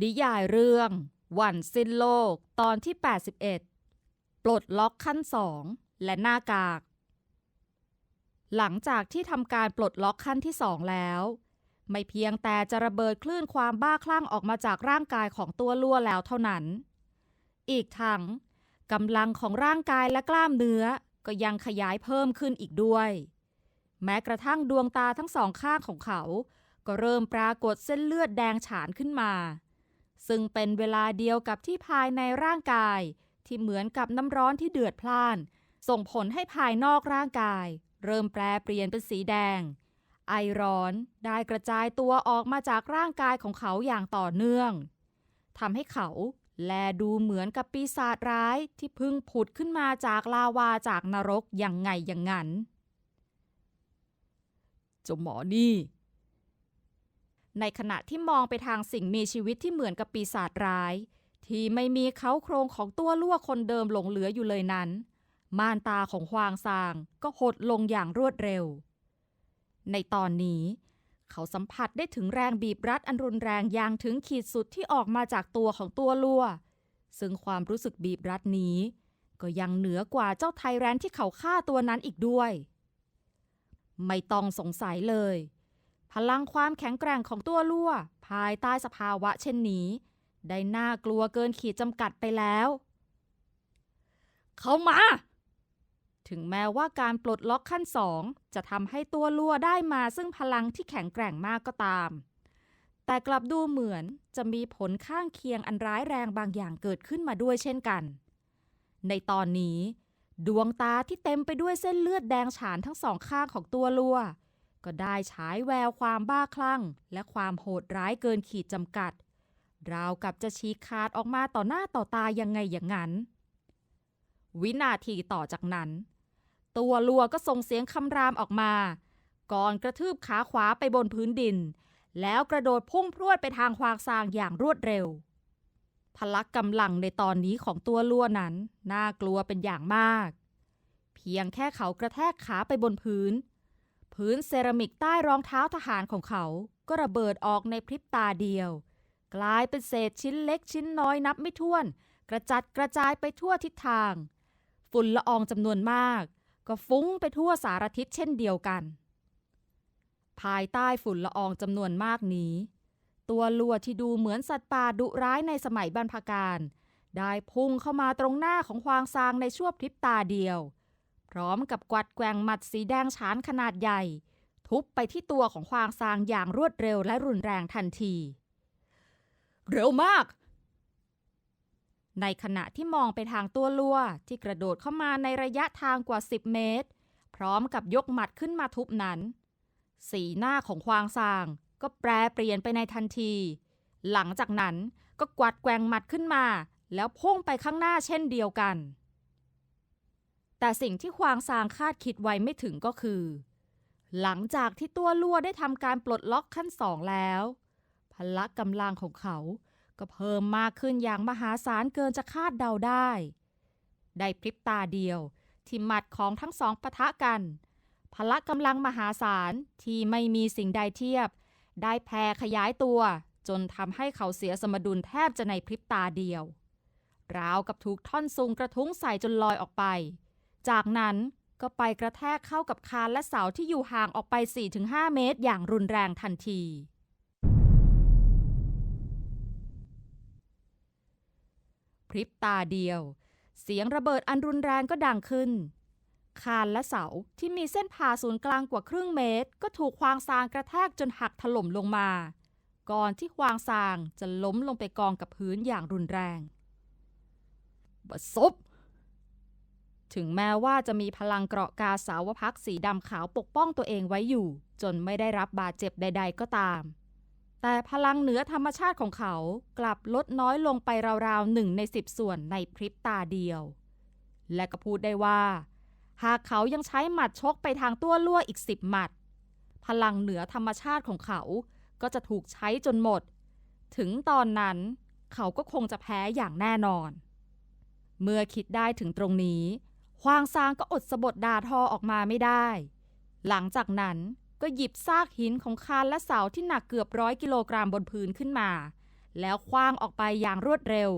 นิยายเรื่อง วันสิ้นโลกตอนที่ 81 ปลดล็อกขั้นสองและหน้ากาก หลังจากที่ทำการปลดล็อกขั้นที่สองแล้ว ไม่เพียงแต่จะระเบิดคลื่นความบ้าคลั่งออกมาจากร่างกายของตัวลั่วแล้วเท่านั้น อีกทั้งกำลังของร่างกายและกล้ามเนื้อก็ยังขยายเพิ่มขึ้นอีกด้วย แม้กระทั่งดวงตาทั้งสองข้างของเขา ก็เริ่มปรากฏเส้นเลือดแดงฉานขึ้นมา ซึ่งเป็นเวลาเดียวกับที่ภายในร่างกาย ที่เหมือนกับน้ำร้อนที่เดือดพล่าน ส่งผลให้ภายนอกร่างกาย เริ่มแปรเปลี่ยนเป็นสีแดง ไอร้อนได้กระจายตัวออกมาจากร่างกายของเขาอย่างต่อเนื่องทำให้เขาแลดูเหมือนกับปีศาจร้ายที่พิ่งผุดขึ้นมาจากลาวาจากนรกอย่างไงอย่างนั้นเจ้าหมอนี่ ในขณะที่มองไปทางสิ่งมีชีวิตที่เหมือนกับปีศาจร้าย ที่ไม่มีเขาโครงของตัวลั่วคนเดิมหลงเหลืออยู่เลยนั้น ม่านตาของฮวางซางก็หดลงอย่างรวดเร็ว ในตอนนี้ เขาสัมผัสได้ถึงแรงบีบรัดอันรุนแรงอย่างถึงขีดสุดที่ออกมาจากตัวของตัวลั่ว ซึ่งความรู้สึกบีบรัดนี้ ก็ยังเหนือกว่าเจ้าไทแรนที่เขาฆ่าตัวนั้นอีกด้วย ไม่ต้องสงสัยเลย พลังความแข็งแกร่งของตัวลั่ว ภายใต้สภาวะเช่นนี้ ได้น่ากลัวเกินขีดจำกัดไปแล้ว เข้ามา ถึงแม้ว่าการปลดล็อกขั้นสองจะทำให้ตัวลั่วได้มาซึ่งพลังที่แข็งแกร่งมากก็ตาม แต่กลับดูเหมือนจะมีผลข้างเคียงอันร้ายแรงบางอย่างเกิดขึ้นมาด้วยเช่นกัน ในตอนนี้ ดวงตาที่เต็มไปด้วยเส้นเลือดแดงฉานทั้งสองข้างของตัวลั่ว ก็ได้ฉายแววความบ้าคลั่ง และความโหดร้ายเกินขีดจำกัด ราวกับจะฉีกขาดออกมาต่อหน้าต่อตายังไงอย่างนั้น วินาทีต่อจากนั้น ตัวลัวก็ส่งเสียงคำรามออกมา ก่อนกระทืบขาขวาไปบนพื้นดิน แล้วกระโดดพุ่งพรวดไปทางควางซางอย่างรวดเร็ว พลักกำลังในตอนนี้ของตัวลัวนั้น น่ากลัวเป็นอย่างมาก เพียงแค่เขากระแทกขาไปบนพื้น พื้นเซรามิกใต้รองเท้าทหารของเขาก็ระเบิดออกในพริบตาเดียว กลายเป็นเศษชิ้นเล็กชิ้นน้อยนับไม่ถ้วน กระจัดกระจายไปทั่วทิศทาง ฝุ่นละอองจำนวนมาก ก็ฟุ้งไปทั่วสารทิศเช่นเดียวกัน ภายใต้ฝุ่นละอองจำนวนมากนี้ ตัวลัวที่ดูเหมือนสัตว์ป่าดุร้ายในสมัยบรรพการได้พุ่งเข้ามาตรงหน้าของควางซางในชั่วพริบตาเดียว พร้อมกับกวัดแกว่งหมัดสีแดงฉานขนาดใหญ่ ทุบไปที่ตัวของควางซางอย่างรวดเร็วและรุนแรงทันที เร็วมาก ในขณะที่มองไปทางตัวลัวที่กระโดดเข้ามาในระยะทางกว่า 10 เมตร พร้อมกับยกหมัดขึ้นมาทุบนั้น สีหน้าของควางซางก็แปรเปลี่ยนไปในทันที หลังจากนั้นก็กวัดแกว่งหมัดขึ้นมา แล้วพุ่งไปข้างหน้าเช่นเดียวกัน แต่สิ่งที่ควางซางคาดคิดไว้ไม่ถึงก็คือ หลังจากที่ตัวลั่วได้ทำการปลดล็อกขั้นสองแล้ว พละกำลังของเขาก็เพิ่มมากขึ้นอย่างมหาศาลเกินจะคาดเดาได้ ได้พริบตาเดียวที่หมัดของทั้งสองปะทะกัน พละกำลังมหาศาลที่ไม่มีสิ่งใดเทียบ ได้แผ่ขยายตัว จนทำให้เขาเสียสมดุลแทบจะในพริบตาเดียว ราวกับถูกท่อนซุงกระทุ้งใส่จนลอยออกไป จากนั้นก็ไปกระแทกเข้ากับคานและเสาที่อยู่ห่างออกไป 4-5 เมตรอย่างรุนแรงทันที พริบตาเดียว เสียงระเบิดอันรุนแรงก็ดังขึ้น คานและเสาที่มีเส้นผ่าศูนย์กลางกว่าครึ่งเมตร ก็ถูกควางซางกระแทกจนหักถล่มลงมา ก่อนที่ควางซางจะล้มลงไปกองกับพื้นอย่างรุนแรงบัดซบ ถึงแม้ว่าจะมีพลังเกราะกาสาวพักสีดำขาวปกป้องตัวเองไว้อยู่ จนไม่ได้รับบาดเจ็บใด ๆ ก็ตาม แต่พลังเหนือธรรมชาติของเขากลับลดน้อยลงไปราวๆหนึ่งในสิบส่วนในพริบตาเดียว และก็พูดได้ว่า หากเขายังใช้หมัดชกไปทางตัวลั่วอีกสิบหมัด พลังเหนือธรรมชาติของเขาก็จะถูกใช้จนหมด ถึงตอนนั้นเขาก็คงจะแพ้อย่างแน่นอน เมื่อคิดได้ถึงตรงนี้ ควางซางก็อดสะบดด่าทอออกมาไม่ได้ หลังจากนั้นก็หยิบซากหินของคานและเสาที่หนักเกือบร้อยกิโลกรัมบนพื้นขึ้นมา แล้วคว้างออกไปอย่างรวดเร็ว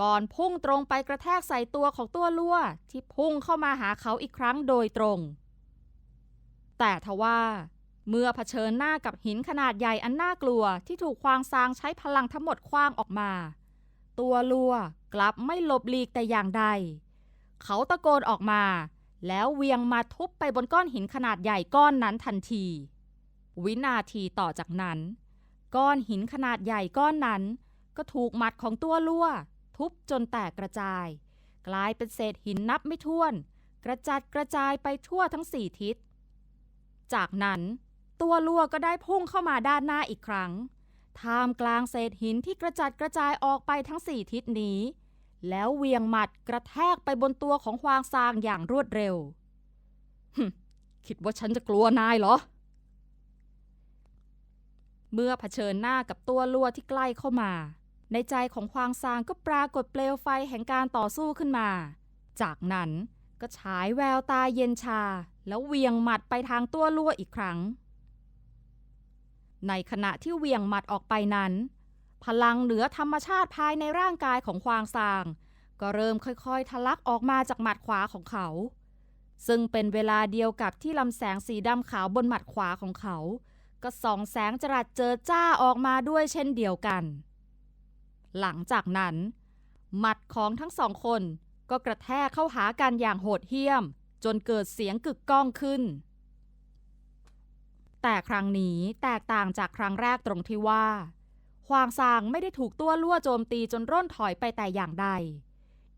ก่อนพุ่งตรงไปกระแทกใส่ตัวของตัวลั่วที่พุ่งเข้ามาหาเขาอีกครั้งโดยตรง แต่ทว่า เมื่อเผชิญหน้ากับหินขนาดใหญ่อันน่ากลัวที่ถูกควางซางใช้พลังทั้งหมดคว้างออกมา ตัวลัวกลับไม่หลบหลีกแต่อย่างใด เขาตะโกนออกมา แล้วเวียงมาทุบไปบนก้อนหินขนาดใหญ่ก้อนนั้นทันที วินาทีต่อจากนั้น ก้อนหินขนาดใหญ่ก้อนนั้น ก็ถูกหมัดของตัวลั่ว ทุบจนแตกกระจาย กลายเป็นเศษหินนับไม่ถ้วน กระจัดกระจายไปทั่วทั้งสี่ทิศ จากนั้น ตัวลั่วก็ได้พุ่งเข้ามาด้านหน้าอีกครั้งท่ามกลางเศษหินที่กระจัดกระจายออกไปทั้งสี่ทิศนี้ แล้วเวียงหมัดกระแทกไปบนตัวของควางซางอย่างรวดเร็วหึคิดว่าฉันจะกลัวนายเหรอ เมื่อเผชิญหน้ากับตัวลัวที่ใกล้เข้ามา ในใจของควางซางก็ปรากฏเปลวไฟแห่งการต่อสู้ขึ้นมา จากนั้นก็ฉายแววตาเย็นชา แล้วเวียงหมัดไปทางตัวลัวอีกครั้ง ในขณะที่เวียงหมัดออกไปนั้น พลังเหนือธรรมชาติภายในร่างกายของควางซาง ก็เริ่มค่อยๆ ทะลักออกมาจากหมัดขวาของเขา ซึ่งเป็นเวลาเดียวกับที่ลำแสงสีดำขาวบนหมัดขวาของเขา ก็ส่องแสงจรัสเจอจ้าออกมาด้วยเช่นเดียวกัน หลังจากนั้น หมัดของทั้งสองคนก็กระแทกเข้าหากันอย่างโหดเหี้ยม จนเกิดเสียงกึกก้องขึ้น แต่ครั้งนี้แตกต่างจากครั้งแรกตรงที่ว่า ควางซางไม่ได้ถูกตัวลั่วโจมตีจนร่นถอยไปแต่อย่างใด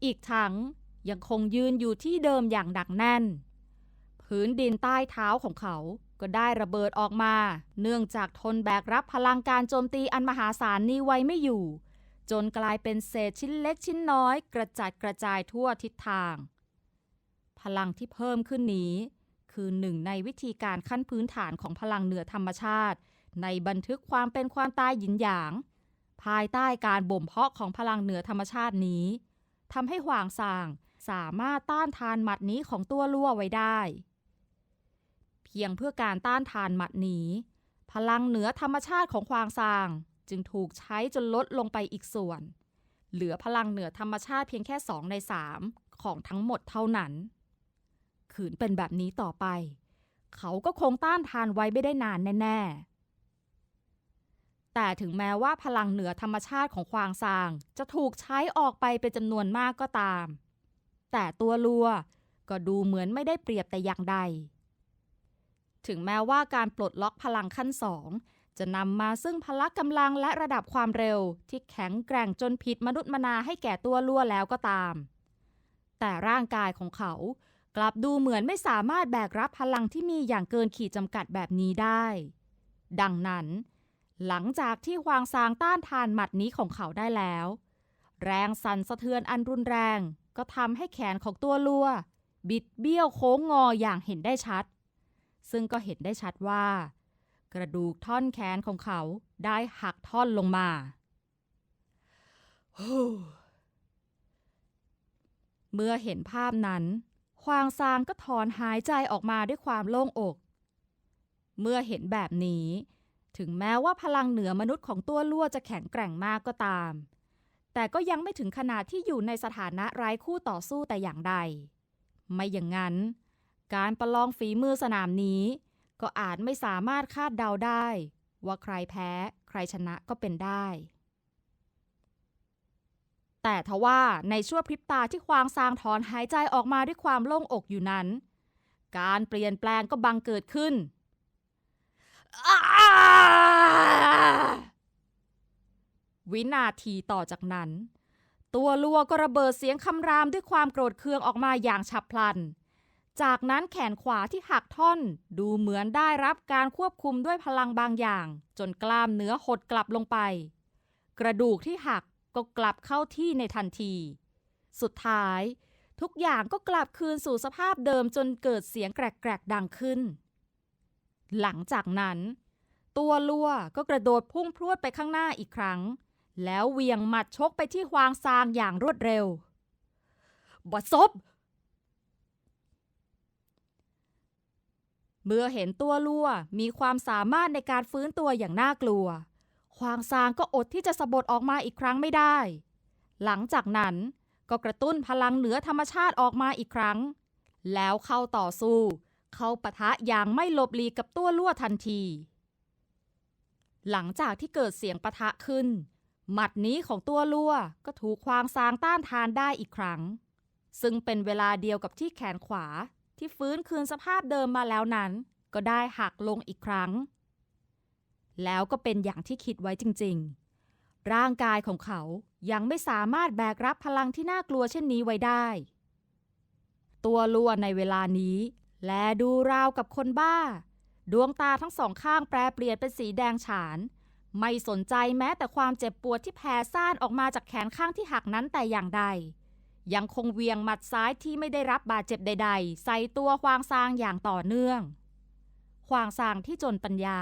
อีกทั้งยังคงยืนอยู่ที่เดิมอย่างหนักแน่น พื้นดินใต้เท้าของเขาก็ได้ระเบิดออกมา เนื่องจากทนแบกรับพลังการโจมตีอันมหาศาลนี้ไว้ไม่อยู่ จนกลายเป็นเศษชิ้นเล็กชิ้นน้อย กระจัดกระจายทั่วทิศทาง พลังที่เพิ่มขึ้นนี้ คือหนึ่งในวิธีการขั้นพื้นฐานของพลังเหนือธรรมชาติ ในบันทึกความเป็นความตายหยินหยาง ภายใต้การบ่มเพาะของพลังเหนือธรรมชาตินี้ทำให้หวางซางสามารถต้านทานหมัดนี้ของตัวลั่วไว้ได้ เพียงเพื่อการต้านทานหมัดนี้ พลังเหนือธรรมชาติของควางซางจึงถูกใช้จนลดลงไปอีกส่วน เหลือพลังเหนือธรรมชาติเพียงแค่สองในสามของทั้งหมดเท่านั้น ขืนเป็นแบบนี้ต่อไป เขาก็คงต้านทานไว้ไม่ได้นานแน่ ๆ แต่ถึงแม้ว่าพลังเหนือธรรมชาติของควางซาง จะถูกใช้ออกไปเป็นจำนวนมากก็ตาม แต่ตัวลัวก็ดูเหมือนไม่ได้เปรียบแต่อย่างใด ถึงแม้ว่าการปลดล็อกพลังขั้นสองจะนำมาซึ่งพละกำลังและระดับความเร็วที่แข็งแกร่งจนผิดมนุษย์มนาให้แก่ตัวลั่วแล้วก็ตาม แต่ร่างกายของเขากลับดูเหมือนไม่สามารถแบกรับพลังที่มีอย่างเกินขีดจำกัดแบบนี้ได้ ดังนั้น หลังจากที่ควางซางต้านทานหมัดนี้ของเขาได้แล้ว แรงสั่นสะเทือนอันรุนแรง ก็ทำให้แขนของตัวลัว บิดเบี้ยวโค้งงออย่างเห็นได้ชัด ซึ่งก็เห็นได้ชัดว่า กระดูกท่อนแขนของเขาได้หักท่อนลงมาเมื่อเห็นภาพนั้น ควางซางก็ถอนหายใจออกมาด้วยความโล่งอก เมื่อเห็นแบบนี้ ถึงแม้ว่าพลังเหนือมนุษย์ของตัวลั่วจะแข็งแกร่งมากก็ตาม แต่ก็ยังไม่ถึงขนาดที่อยู่ในสถานะไร้คู่ต่อสู้แต่อย่างใด ไม่อย่างนั้น การประลองฝีมือสนามนี้ ก็อาจไม่สามารถคาดเดาได้ ว่าใครแพ้ใครชนะก็เป็นได้ แต่ทว่าในชั่วพริบตาที่ควางซางถอนหายใจออกมาด้วยความโล่งอกอยู่นั้น การเปลี่ยนแปลงก็บังเกิดขึ้น วินาทีต่อจากนั้น ตัวลัวก็ระเบิดเสียงคำรามด้วยความโกรธเคืองออกมาอย่างฉับพลัน จากนั้นแขนขวาที่หักท่อนดูเหมือนได้รับการควบคุมด้วยพลังบางอย่าง จนกล้ามเนื้อหดกลับลงไป กระดูกที่หักก็กลับเข้าที่ในทันที สุดท้าย ทุกอย่างก็กลับคืนสู่สภาพเดิมจนเกิดเสียงแกรกๆดังขึ้น หลังจากนั้น ตัวลัวก็กระโดดพุ่งพรวดไปข้างหน้าอีกครั้ง แล้วเวียงหมัดชกไปที่ฮวางซางอย่างรวดเร็วบัดซบเมื่อเห็นตัวลัวมีความสามารถในการฟื้นตัวอย่างน่ากลัว ควางซางก็อดที่จะสะบดออกมาอีกครั้งไม่ได้ หลังจากนั้นก็กระตุ้นพลังเหนือธรรมชาติออกมาอีกครั้ง แล้วเข้าต่อสู้ เข้าปะทะอย่างไม่หลบหลีกกับตัวลั่วทันที หลังจากที่เกิดเสียงปะทะขึ้น หมัดนี้ของตัวลั่วก็ถูกควางซางต้านทานได้อีกครั้ง ซึ่งเป็นเวลาเดียวกับที่แขนขวาที่ฟื้นคืนสภาพเดิมมาแล้วนั้น ก็ได้หักลงอีกครั้ง แล้วก็เป็นอย่างที่คิดไว้จริง ๆ ร่างกายของเขายังไม่สามารถแบกรับพลังที่น่ากลัวเช่นนี้ไว้ได้ ตัวลั่วในเวลานี้ แลดูราวกับคนบ้า ดวงตาทั้งสองข้างแปรเปลี่ยนเป็นสีแดงฉาน ไม่สนใจแม้แต่ความเจ็บปวดที่แผ่ซ่านออกมาจากแขนข้างที่หักนั้นแต่อย่างใด ยังคงเวียงหมัดซ้ายที่ไม่ได้รับบาดเจ็บใด ๆ ใส่ตัวควางซางอย่างต่อเนื่อง ควางซางที่จนปัญญา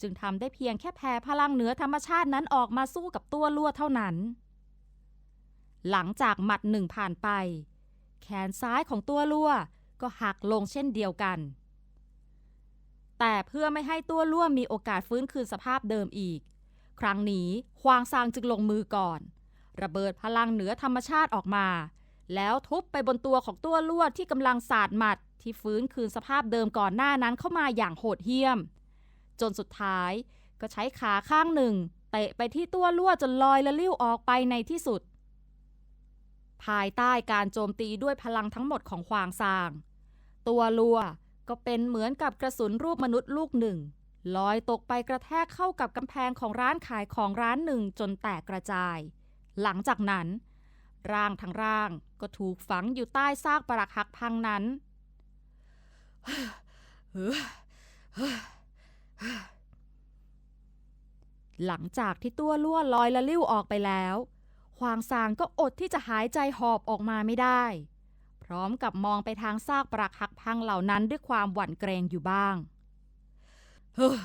จึงทำได้เพียงแค่แผ่พลังเหนือธรรมชาตินั้นออกมาสู้กับตัวลั่วเท่านั้น หลังจากหมัดหนึ่งผ่านไป แขนซ้ายของตัวลั่ว ก็หักลงเช่นเดียวกัน แต่เพื่อไม่ให้ตัวลั่วมีโอกาสฟื้นคืนสภาพเดิมอีก ครั้งนี้ควางซางจึงลงมือก่อน ระเบิดพลังเหนือธรรมชาติออกมา แล้วทุบไปบนตัวของตัวลวดที่กำลังสาดหมัดที่ฟื้นคืนสภาพเดิมก่อนหน้านั้นเข้ามาอย่างโหดเหี้ยม จนสุดท้ายก็ใช้ขาข้างหนึ่งเตะไปที่ตัวลวดจนลอยละลิ้วออกไปในที่สุดภายใต้การโจมตีด้วยพลังทั้งหมดของควางซาง ตัวลัว ก็เป็นเหมือนกับกระสุนรูปมนุษย์ลูกหนึ่งลอยตกไปกระแทกเข้ากับกำแพงของร้านขายของร้านหนึ่งจนแตกกระจาย หลังจากนั้น ร่างทั้งร่างก็ถูกฝังอยู่ใต้ซากปรักหักพังนั้น หลังจากที่ตัวล่วลอยละลิ้วออกไปแล้วควางซางก็อดที่จะหายใจหอบออกมาไม่ได้ พร้อมกับมองไปทางซากปรักหักพังเหล่านั้นด้วยความหวั่นเกรงอยู่บ้าง เฮ้อ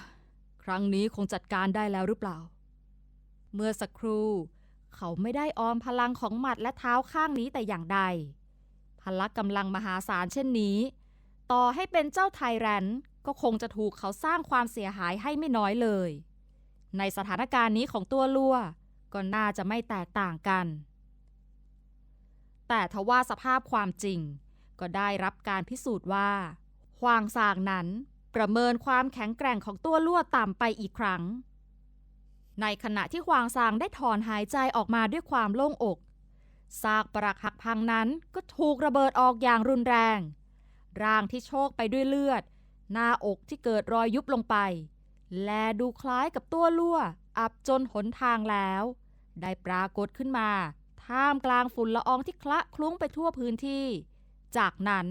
ครั้งนี้คงจัดการได้แล้วหรือเปล่า เมื่อสักครู่ เขาไม่ได้ออมพลังของหมัดและเท้าข้างนี้แต่อย่างใด พละกำลังมหาศาลเช่นนี้ ต่อให้เป็นเจ้าไทแรนด์ก็คงจะถูกเขาสร้างความเสียหายให้ไม่น้อยเลย ในสถานการณ์นี้ของตัวลัวก็น่าจะไม่แตกต่างกัน แต่ทว่าสภาพความจริง ก็ได้รับการพิสูจน์ว่าควางซางนั้นประเมินความแข็งแกร่งของตัวลั่วต่ำไปอีกครั้ง ในขณะที่ควางซางได้ถอนหายใจออกมาด้วยความโล่งอกซากปรักหักพังนั้นก็ถูกระเบิดออกอย่างรุนแรง ร่างที่โชกไปด้วยเลือด หน้าอกที่เกิดรอยยุบลงไป และดูคล้ายกับตัวลั่ว อับจนหนทางแล้ว ได้ปรากฏขึ้นมา ท่ามกลางฝุ่นละอองที่คละคลุ้งไปทั่วพื้นที่ จากนั้น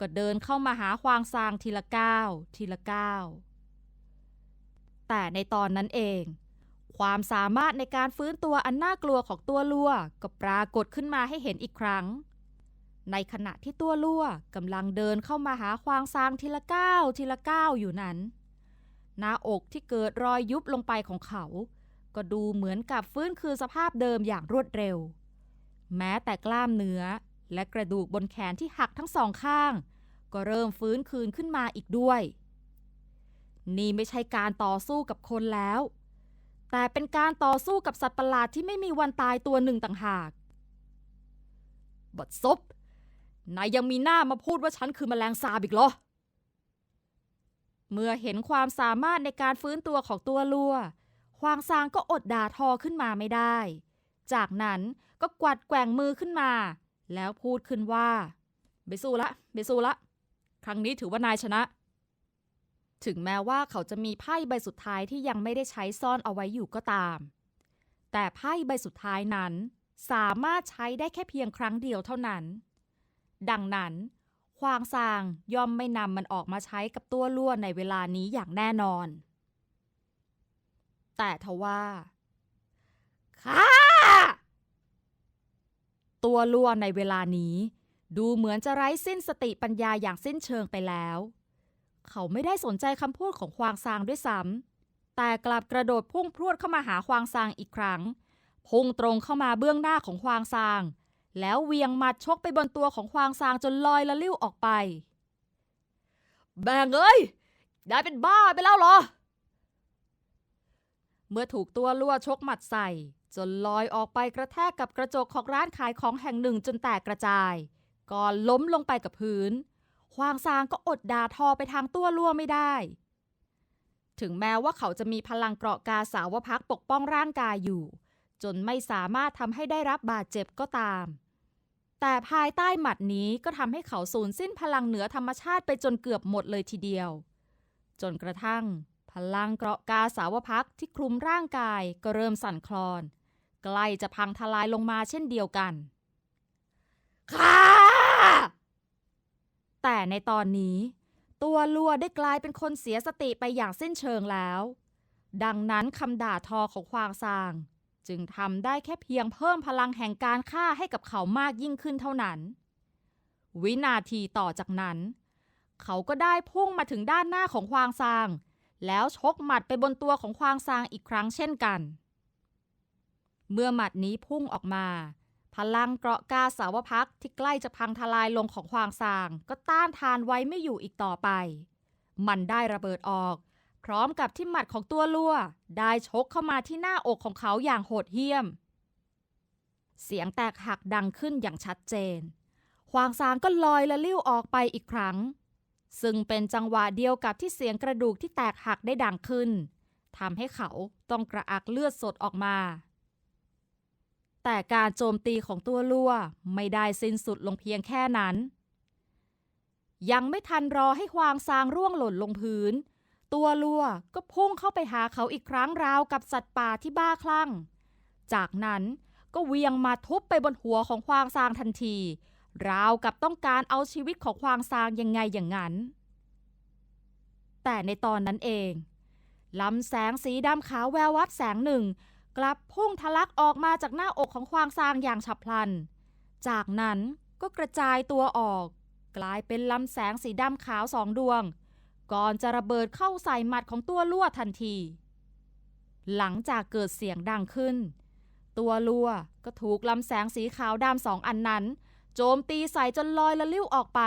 ก็เดินเข้ามาหาควางซางทีละก้าวทีละก้าวแต่ในตอนนั้นเอง ความสามารถในการฟื้นตัวอันน่ากลัวของตัวลัวก็ปรากฏขึ้นมาให้เห็นอีกครั้ง ในขณะที่ตัวลัวกำลังเดินเข้ามาหาควางซางทีละก้าวทีละก้าวอยู่นั้น หน้าอกที่เกิดรอยยุบลงไปของเขา ก็ดูเหมือนกับฟื้นคืนสภาพเดิมอย่างรวดเร็ว แม้แต่กล้ามเนื้อ และกระดูกบนแขนที่หักทั้งสองข้าง ก็เริ่มฟื้นคืนขึ้นมาอีกด้วย นี่ไม่ใช่การต่อสู้กับคนแล้ว แต่เป็นการต่อสู้กับสัตว์ประหลาดที่ไม่มีวันตายตัวหนึ่งต่างหากบดซบนายยังมีหน้ามาพูดว่าฉันคือแมลงสาบอีกเหรอ เมื่อเห็นความสามารถในการฟื้นตัวของตัวลัวควางซางก็อดด่าทอขึ้นมาไม่ได้ จากนั้น ก็กวัดแกว่งมือขึ้นมา แล้วพูดขึ้นว่าเบสู้ละเบสู้ละ ครั้งนี้ถือว่านายชนะ ถึงแม้ว่าเขาจะมีไพ่ใบสุดท้ายที่ยังไม่ได้ใช้ซ่อนเอาไว้อยู่ก็ตาม แต่ไพ่ใบสุดท้ายนั้น สามารถใช้ได้แค่เพียงครั้งเดียวเท่านั้น ดังนั้นควางซางย่อมไม่นำมันออกมาใช้กับตัวล่วนในเวลานี้อย่างแน่นอน แต่ทว่าค่ะ ตัวล่วในเวลานี้ ดูเหมือนจะไร้สิ้นสติปัญญาอย่างสิ้นเชิงไปแล้ว เขาไม่ได้สนใจคำพูดของควางซางด้วยซ้ำแต่กลับกระโดดพุ่งพรวดเข้ามาหาควางซางอีกครั้ง พุ่งตรงเข้ามาเบื้องหน้าของควางซาง แล้วเวียงหมัดชกไปบนตัวของควางซางจนลอยละลิ้วออกไป แบงเอ้ยได้เป็นบ้าไปแล้วเหรอ เมื่อถูกตัวลั่วชกหมัดใส่ จนลอยออกไปกระแทกกับกระจกของร้านขายของแห่งหนึ่งจนแตกกระจาย ก่อนล้มลงไปกับพื้นควางซางก็อดด่าทอไปทางตัวลั่วไม่ได้ ถึงแม้ว่าเขาจะมีพลังเกราะกาสาวพักปกป้องร่างกายอยู่ จนไม่สามารถทำให้ได้รับบาดเจ็บก็ตาม แต่ภายใต้หมัดนี้ก็ทำให้เขาสูญสิ้นพลังเหนือธรรมชาติไปจนเกือบหมดเลยทีเดียว จนกระทั่ง พลังเกราะกาสาวพักที่คลุมร่างกายก็เริ่มสั่นคลอน ใกล้จะพังทลายลงมาเช่นเดียวกันค่ะแต่ในตอนนี้ ตัวลัวได้กลายเป็นคนเสียสติไปอย่างสิ้นเชิงแล้ว ดังนั้นคำด่าทอของควางซาง จึงทำได้แค่เพียงเพิ่มพลังแห่งการฆ่าให้กับเขามากยิ่งขึ้นเท่านั้น วินาทีต่อจากนั้น เขาก็ได้พุ่งมาถึงด้านหน้าของควางซาง แล้วชกหมัดไปบนตัวของควางซางอีกครั้งเช่นกัน เมื่อหมัดนี้พุ่งออกมา พลังเกราะกาสาวพักที่ใกล้จะพังทลายลงของควางซาง ก็ต้านทานไว้ไม่อยู่อีกต่อไป มันได้ระเบิดออก พร้อมกับที่หมัดของตัวลัว ได้ชกเข้ามาที่หน้าอกของเขาอย่างโหดเหี้ยม เสียงแตกหักดังขึ้นอย่างชัดเจน ควางซางก็ลอยละลิ้วออกไปอีกครั้ง ซึ่งเป็นจังหวะเดียวกับที่เสียงกระดูกที่แตกหักได้ดังขึ้นทำให้เขาต้องกระอักเลือดสดออกมา แต่การโจมตีของตัวลั่วไม่ได้สิ้นสุดลงเพียงแค่นั้น ยังไม่ทันรอให้ควางซางร่วงหล่นลงพื้น ตัวลั่วก็พุ่งเข้าไปหาเขาอีกครั้งราวกับสัตว์ป่าที่บ้าคลั่ง จากนั้นก็เวียงมาทุบไปบนหัวของควางซางทันที ราวกับต้องการเอาชีวิตของควางซางยังไงอย่างนั้น แต่ในตอนนั้นเองลำแสงสีดำขาวแวววับแสงหนึ่ง กลับพุ่งทะลักออกมาจากหน้าอกของควางซางอย่างฉับพลัน จากนั้นก็กระจายตัวออก กลายเป็นลำแสงสีดำขาวสองดวง ก่อนจะระเบิดเข้าใส่หมัดของตัวลั่วทันที หลังจากเกิดเสียงดังขึ้น ตัวลั่วก็ถูกลำแสงสีขาวดำสองอันนั้น โจมตีใส่จนลอยละลิ้วออกไป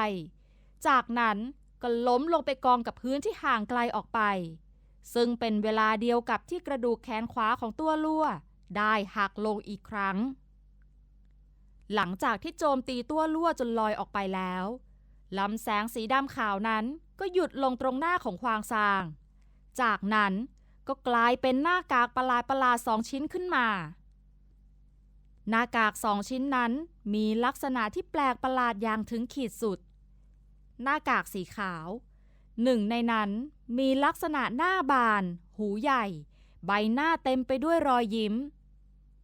จากนั้นก็ล้มลงไปกองกับพื้นที่ห่างไกลออกไป ซึ่งเป็นเวลาเดียวกับที่กระดูกแขนขวาของตัวลั่ว ได้หักลงอีกครั้ง หลังจากที่โจมตีตัวลั่วจนลอยออกไปแล้วลำแสงสีดำขาวนั้นก็หยุดลงตรงหน้าของควางซาง จากนั้นก็กลายเป็นหน้ากากประหลาดประหลาดสองชิ้นขึ้นมา หน้ากากสองชิ้นนั้นมีลักษณะที่แปลกประหลาดอย่างถึงขีดสุด หน้ากากสีขาว หนึ่งในนั้น มีลักษณะหน้าบาน หูใหญ่ ใบหน้าเต็มไปด้วยรอยยิ้ม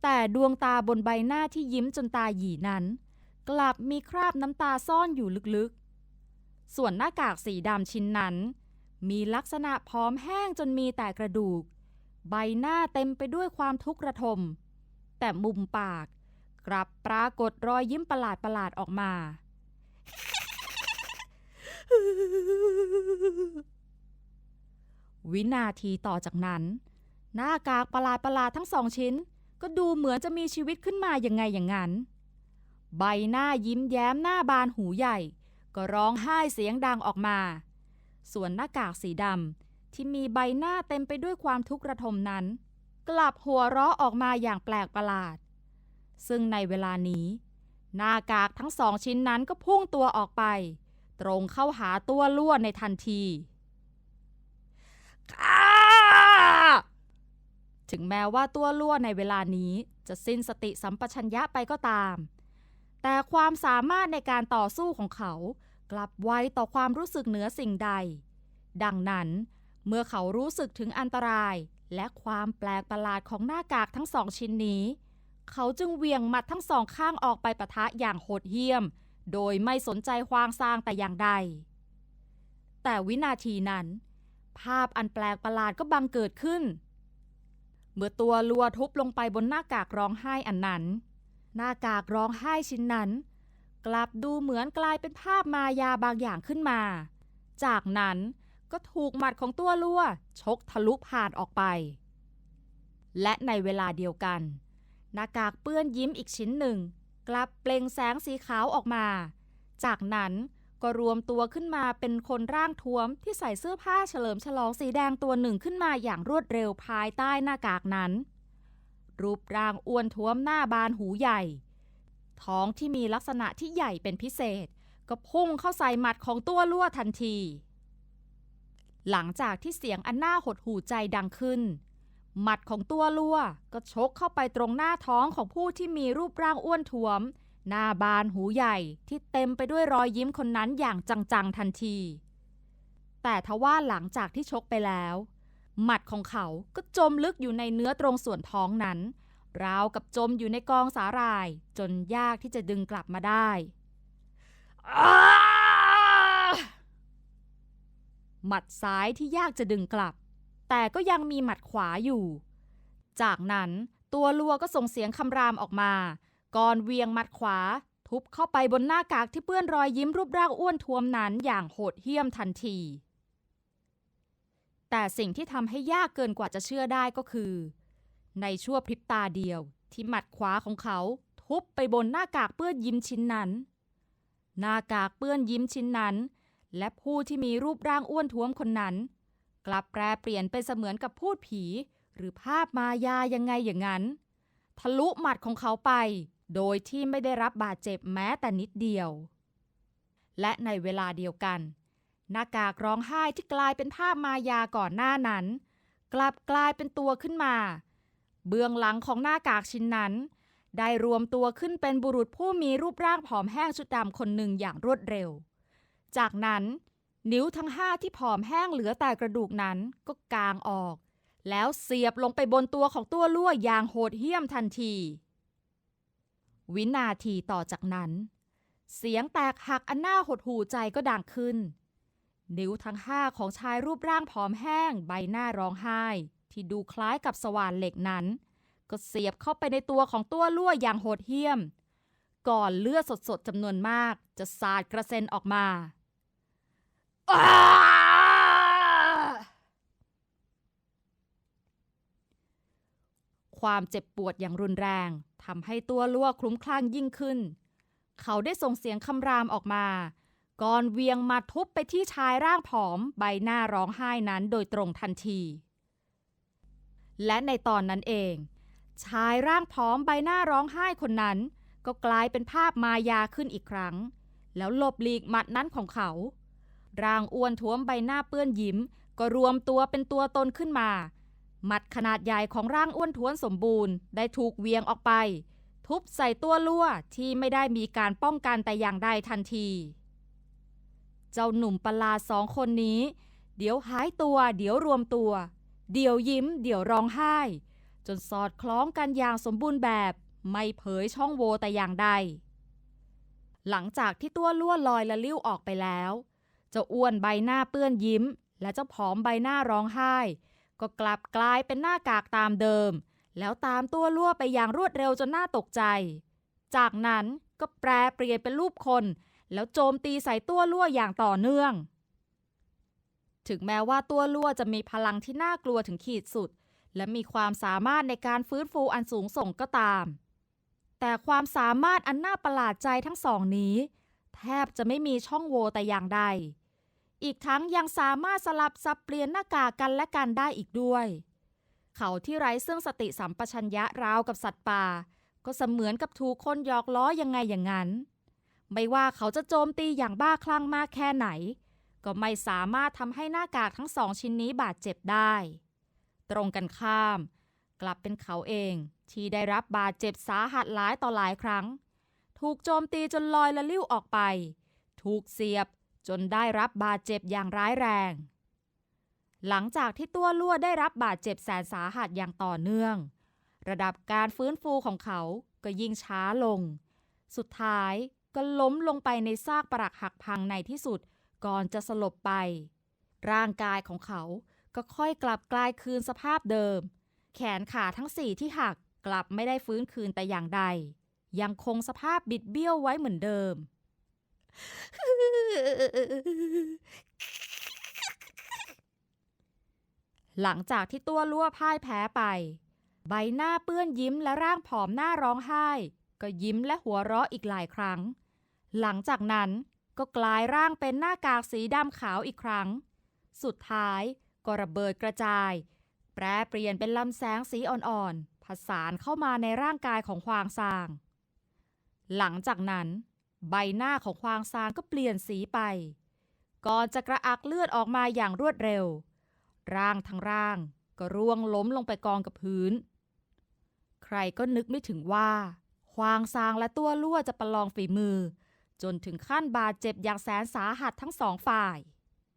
แต่ดวงตาบนใบหน้าที่ยิ้มจนตาหยีนั้น กลับมีคราบน้ำตาซ่อนอยู่ลึกๆ ส่วนหน้ากากสีดำชิ้นนั้น มีลักษณะพร้อมแห้งจนมีแต่กระดูก ใบหน้าเต็มไปด้วยความทุกข์ระทม แต่มุมปากกลับปรากฏรอยยิ้มประหลาดประหลาดๆออกมา วินาทีต่อจากนั้น หน้ากากประหลาดประหลาดทั้งสองชิ้น ก็ดูเหมือนจะมีชีวิตขึ้นมาอย่างไงอย่างนั้น ใบหน้ายิ้มแย้มหน้าบานหูใหญ่ ก็ร้องไห้เสียงดังออกมา ส่วนหน้ากากสีดำที่มีใบหน้าเต็มไปด้วยความทุกข์ระทมนั้น กลับหัวเราะออกมาอย่างแปลกประหลาด ซึ่งในเวลานี้ หน้ากากทั้งสองชิ้นนั้นก็พุ่งตัวออกไป ตรงเข้าหาตัวลั่วในทันที ถึงแม้ว่าตัวลั่วในเวลานี้จะสิ้นสติสัมปชัญญะไปก็ตาม แต่ความสามารถในการต่อสู้ของเขากลับไวต่อความรู้สึกเหนือสิ่งใด ดังนั้นเมื่อเขารู้สึกถึงอันตรายและความแปลกประหลาดของหน้ากากทั้งสองชิ้นนี้ เขาจึงเวียงหมัดทั้งสองข้างออกไปปะทะอย่างโหดเหี้ยม โดยไม่สนใจควางซางแต่อย่างใด แต่วินาทีนั้น ภาพอันแปลกประหลาดก็บังเกิดขึ้น เมื่อตัวลัวทุบลงไปบนหน้ากากร้องไห้อันนั้น หน้ากากร้องไห้ชิ้นนั้น กลับดูเหมือนกลายเป็นภาพมายาบางอย่างขึ้นมา จากนั้นก็ถูกหมัดของตัวลัวชกทะลุผ่านออกไป และในเวลาเดียวกัน หน้ากากเปื้อนยิ้มอีกชิ้นหนึ่ง กลับเปล่งแสงสีขาวออกมา จากนั้น ก็รวมตัวขึ้นมาเป็นคนร่างท้วม ที่ใส่เสื้อผ้าเฉลิมฉลองสีแดงตัวหนึ่งขึ้นมาอย่างรวดเร็วภายใต้หน้ากากนั้น รูปร่างอ้วนท้วมหน้าบานหูใหญ่ ท้องที่มีลักษณะที่ใหญ่เป็นพิเศษ ก็พุ่งเข้าใส่หมัดของตัวลั่วทันที หลังจากที่เสียงอันน่าหดหูใจดังขึ้น หมัดของตัวลั่วก็ชกเข้าไปตรงหน้าท้องของผู้ที่มีรูปร่างอ้วนท้วม หน้าบานหูใหญ่ที่เต็มไปด้วยรอยยิ้มคนนั้นอย่างจังๆทันที แต่ทว่าหลังจากที่ชกไปแล้ว หมัดของเขาก็จมลึกอยู่ในเนื้อตรงส่วนท้องนั้น ราวกับจมอยู่ในกองสาหร่าย จนยากที่จะดึงกลับมาได้หมัดซ้ายที่ยากจะดึงกลับ แต่ก็ยังมีหมัดขวาอยู่ จากนั้นตัวลัวก็ส่งเสียงคำรามออกมา ก่อนเวียงมัดขวา ทุบเข้าไปบนหน้ากากที่เปื้อนรอยยิ้มรูปร่างอ้วนท้วมนั้นอย่างโหดเหี้ยมทันที แต่สิ่งที่ทำให้ยากเกินกว่าจะเชื่อได้ก็คือ ในชั่วพริบตาเดียวที่หมัดขวาของเขา ทุบไปบนหน้ากากเปื้อนยิ้มชิ้นนั้น หน้ากากเปื้อนยิ้มชิ้นนั้น และผู้ที่มีรูปร่างอ้วนท้วมคนนั้น กลับแปรเปลี่ยนเป็นเสมือนกับพูดผี หรือภาพมายายังไงอย่างนั้น ทะลุหมัดของเขาไป โดยที่ไม่ได้รับบาดเจ็บแม้แต่นิดเดียว และในเวลาเดียวกัน หน้ากากร้องไห้ที่กลายเป็นภาพมายาก่อนหน้านั้น กลับกลายเป็นตัวขึ้นมา เบื้องหลังของหน้ากากชิ้นนั้น ได้รวมตัวขึ้นเป็นบุรุษผู้มีรูปร่างผอมแห้งชุดดำคนหนึ่งอย่างรวดเร็ว จากนั้นนิ้วทั้งห้าที่ผอมแห้งเหลือแต่กระดูกนั้นก็กางออก แล้วเสียบลงไปบนตัวของตัวลั่วอย่างโหดเหี้ยมทันที วินาทีต่อจากนั้น เสียงแตกหักอันน่าหดหูใจก็ดังขึ้น นิ้วทั้งห้าของชายรูปร่างผอมแห้งใบหน้าร้องไห้ ที่ดูคล้ายกับสว่านเหล็กนั้น ก็เสียบเข้าไปในตัวของตัวลั่วอย่างโหดเหี้ยม ก่อนเลือดสดๆจำนวนมากจะสาดกระเซ็นออกมาความเจ็บปวดอย่างรุนแรง ทำให้ตัวลั่วคลุ้มคลั่งยิ่งขึ้น เขาได้ส่งเสียงคำรามออกมา ก่อนเวียงมาทุบไปที่ชายร่างผอมใบหน้าร้องไห้นั้นโดยตรงทันที และในตอนนั้นเอง ชายร่างผอมใบหน้าร้องไห้คนนั้น ก็กลายเป็นภาพมายาขึ้นอีกครั้ง แล้วหลบหลีกหมัดนั้นของเขา ร่างอ้วนท้วมใบหน้าเปื้อนยิ้ม ก็รวมตัวเป็นตัวตนขึ้นมา หมัดขนาดใหญ่ของร่างอ้วนท้วนสมบูรณ์ ได้ถูกเวียงออกไป ทุบใส่ตัวลั่วที่ไม่ได้มีการป้องกันแต่อย่างใดทันที เจ้าหนุ่มประลาสองคนนี้ เดี๋ยวหายตัว เดี๋ยวรวมตัว เดี๋ยวยิ้ม เดี๋ยวร้องไห้ จนสอดคล้องกันอย่างสมบูรณ์แบบ ไม่เผยช่องโหว่แต่อย่างใด หลังจากที่ตัวลั่วลอยละลิ้วออกไปแล้ว เจ้าอ้วนใบหน้าเปื้อนยิ้ม และเจ้าผอมใบหน้าร้องไห้ ก็กลับกลายเป็นหน้ากากตามเดิม แล้วตามตัวลั่วไปอย่างรวดเร็วจนน่าตกใจ จากนั้นก็แปรเปลี่ยนเป็นรูปคน แล้วโจมตีใส่ตัวลั่วอย่างต่อเนื่อง ถึงแม้ว่าตัวลั่วจะมีพลังที่น่ากลัวถึงขีดสุด และมีความสามารถในการฟื้นฟูอันสูงส่งก็ตาม แต่ความสามารถอันน่าประหลาดใจทั้งสองนี้ แทบจะไม่มีช่องโหว่แต่อย่างใด อีกทั้งยังสามารถสลับสับเปลี่ยนหน้ากากกันและกันได้อีกด้วย เขาที่ไร้ซึ่งสติสัมปชัญญะราวกับสัตว์ป่า ก็เสมือนกับถูกคนหยอกล้อยังไงอย่างนั้น ไม่ว่าเขาจะโจมตีอย่างบ้าคลั่งมากแค่ไหน ก็ไม่สามารถทำให้หน้ากากทั้งสองชิ้นนี้บาดเจ็บได้ ตรงกันข้าม กลับเป็นเขาเองที่ได้รับบาดเจ็บสาหัสหลายต่อหลายครั้ง ถูกโจมตีจนลอยละลิ้วออกไป ถูกเสียบ จนได้รับบาดเจ็บอย่างร้ายแรง หลังจากที่ตัวลั่วได้รับบาดเจ็บแสนสาหัสอย่างต่อเนื่อง ระดับการฟื้นฟูของเขาก็ยิ่งช้าลง สุดท้ายก็ล้มลงไปในซากปรักหักพังในที่สุดก่อนจะสลบไป ร่างกายของเขาก็ค่อยกลับกลายคืนสภาพเดิม แขนขาทั้งสี่ที่หักกลับไม่ได้ฟื้นคืนแต่อย่างใด ยังคงสภาพบิดเบี้ยวไว้เหมือนเดิม หลังจากที่ตัวลั่วพ่ายแพ้ไป ใบหน้าเปื้อนยิ้มและร่างผอมหน้าร้องไห้ ก็ยิ้มและหัวเราะอีกหลายครั้ง หลังจากนั้นก็กลายร่างเป็นหน้ากากสีดำขาวอีกครั้ง สุดท้ายก็ระเบิดกระจาย แปรเปลี่ยนเป็นลำแสงสีอ่อนๆผสานเข้ามาในร่างกายของควางซาง หลังจากนั้น ใบหน้าของควางซางก็เปลี่ยนสีไป ก่อนจะกระอักเลือดออกมาอย่างรวดเร็ว ร่างทั้งร่างก็ร่วงล้มลงไปกองกับพื้น ใครก็นึกไม่ถึงว่า ควางซางและตัวลั่วจะประลองฝีมือ จนถึงขั้นบาดเจ็บอย่างแสนสาหัสทั้งสองฝ่าย